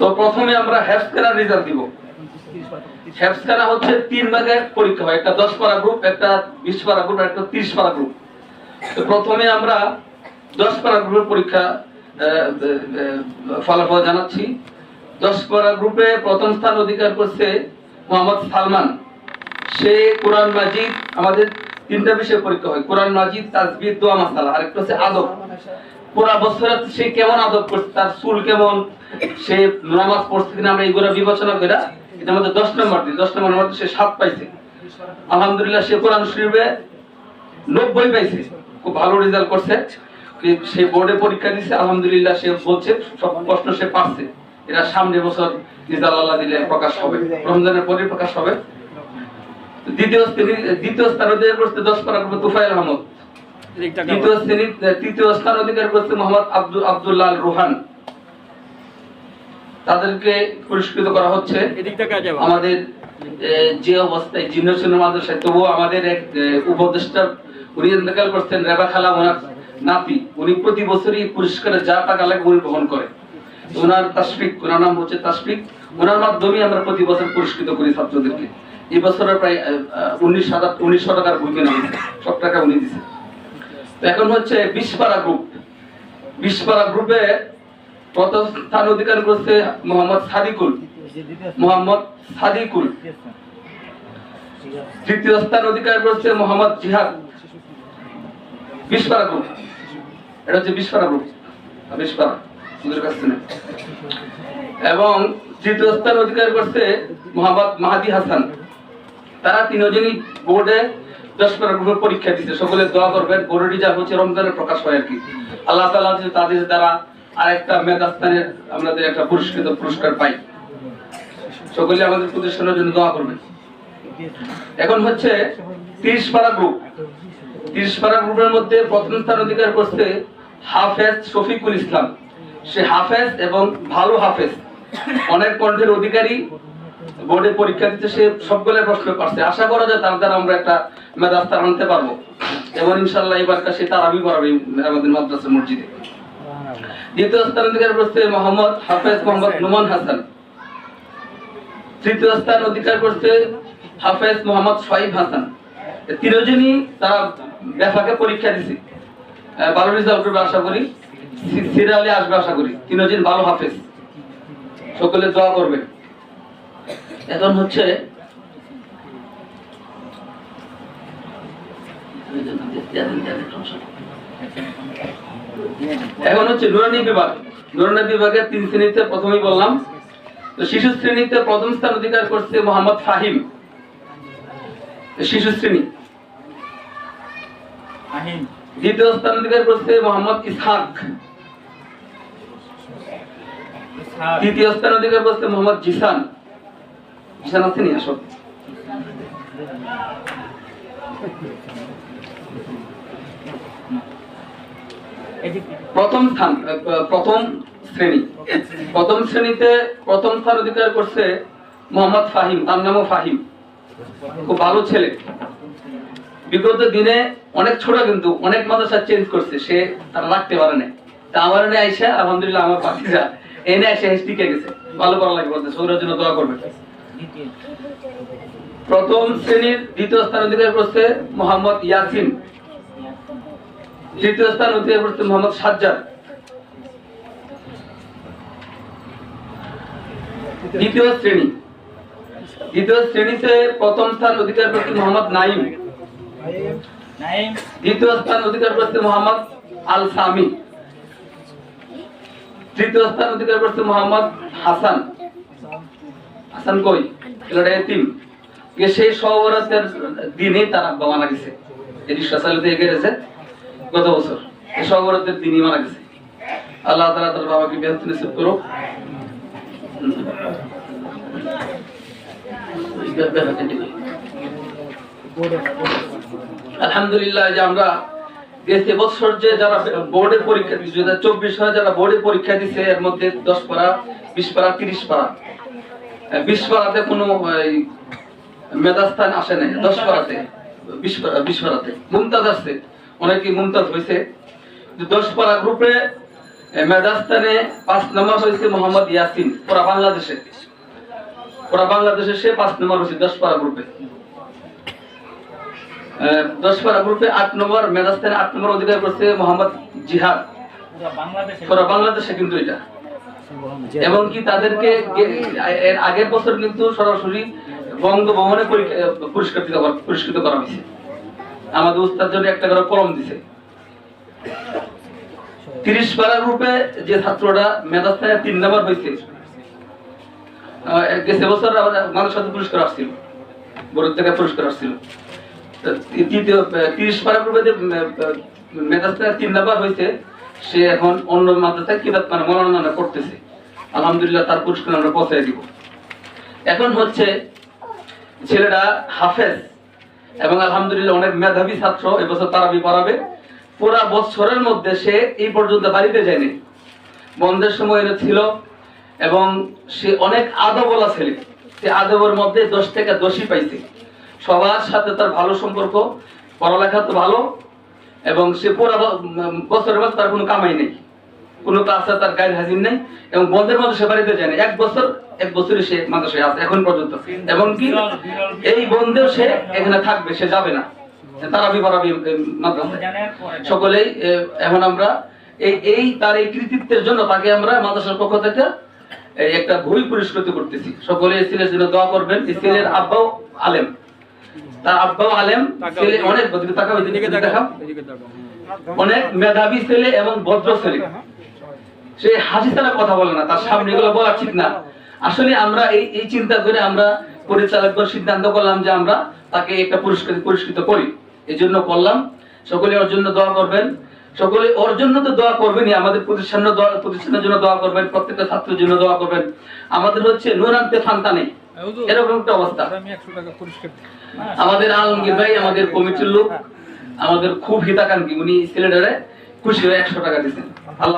তো প্রথমে আমরা হ্যাপসখানার রেজাল্ট দিব। হ্যাপসখানা হচ্ছে তিন ভাগে পরীক্ষা হয়, একটা দশ পারা গ্রুপ একটা বিশ পারা গ্রুপ একটা তিরিশ পারা গ্রুপ তো প্রথমে আমরা দশ পারা গ্রুপের পরীক্ষা ফলাফল জানাচ্ছি। দশ পারা গ্রুপে প্রথম স্থান অধিকার করছে মোহাম্মদ সালমান। সে কোরআন মাজিদ, আমাদের তিনটা বিষয়ে পরীক্ষা হয়। কোরআন মাজিদ তাজবিদ দোয়া, মাসালা। আর একটা হচ্ছে আদব। পুরা বছর সে কেমন আদব করছে, তার চুল কেমন, সে নামাজ পড়ছে কিনা আমরা এইগুলো বিবেচনা করে এটা আমাদের দশ নম্বর দিই, দশ নম্বর মধ্যে সে সাত পাইছে। আলহামদুলিল্লাহ সে কোরআন শরীফে নব্বই পাইছে, খুব ভালো রেজাল্ট করছে। সে বোর্ডে পরীক্ষা দিছে, আলহামদুলিল্লাহ সে বলছে, সব প্রশ্ন সে পারছে। এরা সামনে বছর রিজাল্ট আল্লাহ দিলে প্রকাশ হবে, রমজানের পরে প্রকাশ হবে। দ্বিতীয় দ্বিতীয় স্থান দশ পারা তুফাইল আহমদ। তৃতীয় শ্রেণি তৃতীয় স্থান অধিকার করছে মোহাম্মদ আব্দুল আব্দুল্লাহ রুহান। তাদেরকে পুরস্কৃত করা হচ্ছে। আমাদের যে অবস্থায় মাদ্রাসায় তবুও আমাদের এক উপদেষ্টা উনি ইন্তেকাল করছেন রেবা খালা ওনার নাতি। উনি প্রতি বছরই পুরস্কারে যা টাকা লাগে উনি বহন করে। ওনার তাসফিক ওনার নাম হচ্ছে তাসফিক। ওনার মাধ্যমে আমরা প্রতি বছর পুরস্কৃত করি ছাত্রদেরকে। এই বছরে প্রায় উনিশ হাজার উনিশশো টাকার কেনা হয়েছে। সব টাকা উনি দিচ্ছে এখন হচ্ছে বিশপাড়া গ্রুপ বিশপাড়া গ্রুপে প্রথম স্থান অধিকার করছে মোহাম্মদ সাদিকুল। মোহাম্মদ সাদিকুল। তৃতীয় স্থান অধিকার করছে মোহাম্মদ জিহাদ। বিশপাড়া গ্রুপ এটা হচ্ছে বিশপাড়া গ্রুপ বিশপাড়া এবং তৃতীয় স্থান অধিকার করছে মোহাম্মদ মাহাদি হাসান। তারা তিনজনই বোর্ডে দশ পারা গ্রুপের পরীক্ষা দিচ্ছে সকলে দোয়া করবেন বোর্ডের রিজাল্ট হচ্ছে রমজানের প্রকাশ হয় আর কি। আল্লাহ তাআলা যদি তাদের দ্বারা আরেকটা মেধাস্থানের আমাদের একটা পুরস্কৃত পুরস্কার পাই সকলে আমাদের প্রতিষ্ঠানের জন্য দোয়া করবেন। এখন হচ্ছে তিরিশ পারা গ্রুপ। তিরিশ পারা গ্রুপের মধ্যে প্রথম স্থান অধিকার করছে হাফেজ শফিকুল ইসলাম। সে হাফেজ এবং ভালো হাফেজ। অনেক কণ্ঠের অধিকারী বোর্ডে পরীক্ষা দিতে সে সবগুলো প্রশ্ন পারছে আশা করা যায় তার দ্বারা আমরা একটা মেধাস্থান আনতে পারব। এবং ইনশাল্লাহ এবার সে তার আমি করাবে আমাদের মাদ্রাসা মসজিদে। দ্বিতীয় স্থান অধিকার করছে মোহাম্মদ হাফেজ মোহাম্মদ নুমান হাসান। তৃতীয় স্থান অধিকার করছে হাফেজ মোহাম্মদ হাসান। তারা বেফাকে পরীক্ষা দিছে। ভালো রেজাল্ট করবে আশা করি। সিরিয়ালে আসবে আশা করি। তিনজন ভালো হাফেজ। সকলে দোয়া করবে এখন হচ্ছে এখন হচ্ছে নুরানি বিভাগ। নুরানি বিভাগের তিন শ্রেণীতে প্রথমেই বললাম তো শিশু শ্রেণীতে প্রথম স্থান অধিকার করছে মোহাম্মদ ফাহিম। শিশু শ্রেণি। দ্বিতীয় স্থান অধিকার করছে মোহাম্মদ ইসহাক। তৃতীয় স্থান অধিকার করছে মোহাম্মদ জিসান। জিসান আছে নি আসো। প্রথম স্থান প্রথম শ্রেণি। প্রথম শ্রেণীতে প্রথম স্থান অধিকার করছে মোহাম্মদ ফাহিম, তার নামও ফাহিম। খুব ভালো ছেলে। বিগত দিনে অনেক ছোট কিন্তু অনেক মাদ্রাসা চেঞ্জ করছে, সে তার রাখতে পারে না তা আমার এনে আইসা, আলহামদুলিল্লাহ আমার বাকিরা এনে এসে টিকে গেছে। ভালো করা লাগে বলতে সৌরের জন্য দোয়া করবে প্রথম শ্রেণির দ্বিতীয় স্থান অধিকার করছে মোহাম্মদ ইয়াসিন। তৃতীয় স্থান অধিকার করছে মোহাম্মদ সাজ্জাদ। দ্বিতীয় শ্রেণি। দ্বিতীয় শ্রেণীতে প্রথম স্থান অধিকার করছে মোহাম্মদ নাইম দ্বিতীয় স্থান অধিকার করছে মোহাম্মদ আল সামি তৃতীয় স্থান অধিকার করছে মোহাম্মদ হাসান। কই? এতিম। সেই সহবরাতের গেছে। এটি গেছে গত বছর। এই সহবরাতের দিনই মারা গেছে। আল্লাহ তাআলা তার বাবাকে নসিব করো আলহামদুলিল্লাহ যে আমরা গেছে বছর যে যারা বোর্ডের পরীক্ষা দিচ্ছে চব্বিশ সালে যারা বোর্ডের পরীক্ষা দিচ্ছে, এর মধ্যে দশ পারা, বিশ পারা, তিরিশ পারা। বিশ পারাতে কোনো মেধাস্থান আসে নাই। দশ পারাতে বিশ পারা মুমতাজ আসছে অনেকে মুমতাজ হয়েছে দশ পারা গ্রুপে মেধাস্থানে পাঁচ নম্বর হয়েছে মোহাম্মদ ইয়াসিন পুরা বাংলাদেশে। পুরা বাংলাদেশে সে পাঁচ নম্বর হয়েছে দশ পারা গ্রুপে। দশ পারা গ্রুপে আট নম্বর মেধাস্থানে আট নম্বর অধিকার করছে মোহাম্মদ জিহাদ। পুরা বাংলাদেশে কিন্তু এটা। এবং কি তাদেরকে এর আগের বছর কিন্তু সরাসরি বঙ্গভবনে পুরস্কৃত পুরস্কৃত করা হয়েছে। আমাদের উস্তাদ জন্য একটা করে কলম দিছে। তিরিশ পারা গ্রুপে যে ছাত্রটা মেধাস্থানে তিন নাম্বার হয়েছে। বছর সাথে পুরস্কার আসছিল। বড় থেকে পুরস্কার আসছিল। তিরিশ পারা গ্রুপে যে তিন নাম্বার হয়েছে সে এখন অন্য মাদ্রাসায় কিতাব মানে মনোনয়ন করতেছে। আলহামদুলিল্লাহ তার পুরস্কার আমরা পৌঁছায় দিব। এখন হচ্ছে ছেলেরা হাফেজ এবং আলহামদুলিল্লাহ অনেক মেধাবী ছাত্র, এবছর তারাবি পড়াবে। পুরা বছরের মধ্যে সে এই পর্যন্ত বাড়িতে যায়নি। বন্ধের সময় ছিল এবং সে অনেক আদবলা ছেলে। সে আদবের মধ্যে দশ থেকে দশই পাইছে। সবার সাথে তার ভালো সম্পর্ক, পড়ালেখা তো ভালো। এবং সে পুরা ব- উম, বছরের মধ্যে তার কোনো কামাই নেই। কোনো ক্লাসে তার গাইড হাজির নেই এবং বন্ধের মধ্যে সে বাড়িতে যায় না। এক বছর এক বছরই সে মাদ্রাসায় আছে এখন পর্যন্ত। এবং কি? এই বন্ধেও সে এখানে থাকবে সে যাবে না। তারা বিপরাবি মাদ্রাসায়। সকলেই এখন আমরা এই এই তার এই কৃতিত্বের জন্য তাকে আমরা মাদ্রাসার পক্ষ থেকে একটা বই পুরস্কৃত করতেছি। সকলে ছেলের জন্য দোয়া করবেন। ছেলের আব্বাও আলেম। তার আব্বাও আলেম ছেলে অনেক তাকাও এদিকে দেখাও। অনেক মেধাবী ছেলে এবং ভদ্র ছেলে। সে হাসি ছাড়া কথা বলে না তার সামনে এগুলো বলা ঠিক না। আসলে আমরা এই এই চিন্তা করে আমরা পরিচালকগণ সিদ্ধান্ত করলাম যে আমরা তাকে একটা পুরস্কৃত পুরস্কৃত করি। এই জন্য করলাম। সকলে ওর জন্য দোয়া করবেন। সকলে ওর জন্য তো দোয়া করবেনই আমাদের প্রতিষ্ঠানের প্রতিষ্ঠানের জন্য দোয়া করবেন প্রত্যেকটা ছাত্রের জন্য দোয়া করবেন। আমাদের হচ্ছে নুরান্তে ফান্তা নেই। এরকম একটা অবস্থা। আমাদের আলমগীর ভাই আমাদের কমিটির লোক আমাদের খুব হিতাকাঙ্ক্ষী উনি সিলেটারে খুশি হয়ে একশো টাকা দিচ্ছেন আল্লাহ